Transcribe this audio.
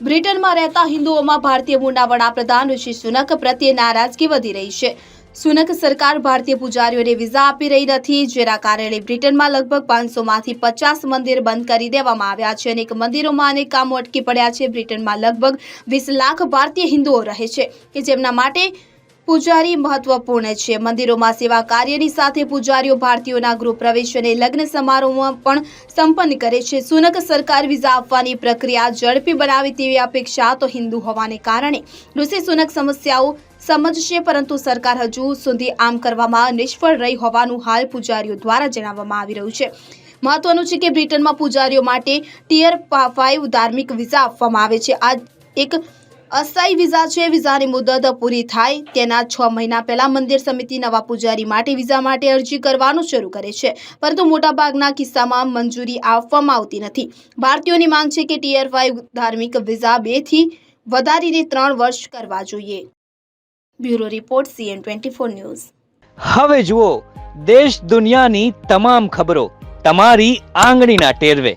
બ્રિટનમાં રહેતા હિન્દુઓમાં ભારતીય મૂળના વડાપ્રધાન ઋષિ સુનક પ્રત્યે નારાજગી વધી રહી છે. સુનક સરકાર ભારતીય પૂજારીઓને વિઝા આપી રહી નથી, જેના કારણે બ્રિટનમાં લગભગ પાંચસોમાંથી પચાસ મંદિર બંધ કરી દેવામાં આવ્યા છે અનેક મંદિરોમાં અનેક કામો અટકી પડ્યા છે. બ્રિટનમાં લગભગ વીસ લાખ ભારતીય હિન્દુઓ રહે છે, કે જેમના માટે પૂજારી મહત્વપૂર્ણ છે. મંદિરોમાં સેવા કાર્યની સાથે પૂજારીઓ ભારતીયોના ગૃહ પ્રવેશ અને લગ્ન સમારોહમાં પણ સંપન્ન કરે છે. સુનક સરકાર વિઝા આપવાની પ્રક્રિયા ઝડપી બનાવે તેવી અપેક્ષા તો હિન્દુ હોવાને કારણે ઋષિ સુનક સમસ્યાઓ સમજશે, પરંતુ સરકાર હજુ સુધી આમ કરવામાં નિષ્ફળ રહી હોવાનું હાલ પૂજારીઓ દ્વારા જણાવવામાં આવી રહ્યું છે. મહત્વનું છે કે બ્રિટનમાં પૂજારીઓ માટે ટિયર ફાઇવ ધાર્મિક વિઝા આપવામાં આવે છે. આ એક અસ્થાયી વિઝા છે, વિઝાની મુદત પૂરી થાય. તેના છ મહિના પહેલા મંદિર સમિતિ નવા પૂજારી માટે વિઝા માટે અરજી કરવાનું શરૂ કરે છે. પરંતુ મોટાભાગના કિસ્સામાં મંજૂરી આપવામાં આવતી નથી. ભારતીયોની માંગ છે કે ટીયર ફાઇવ ધાર્મિક વિઝા બેથી વધારીને ત્રણ વર્ષ કરવા જોઈએ. Bureau report, CN twenty four news. હવે જુઓ, દેશ દુનિયાની તમામ ખબરો તમારી આંગળીના ટેરવે.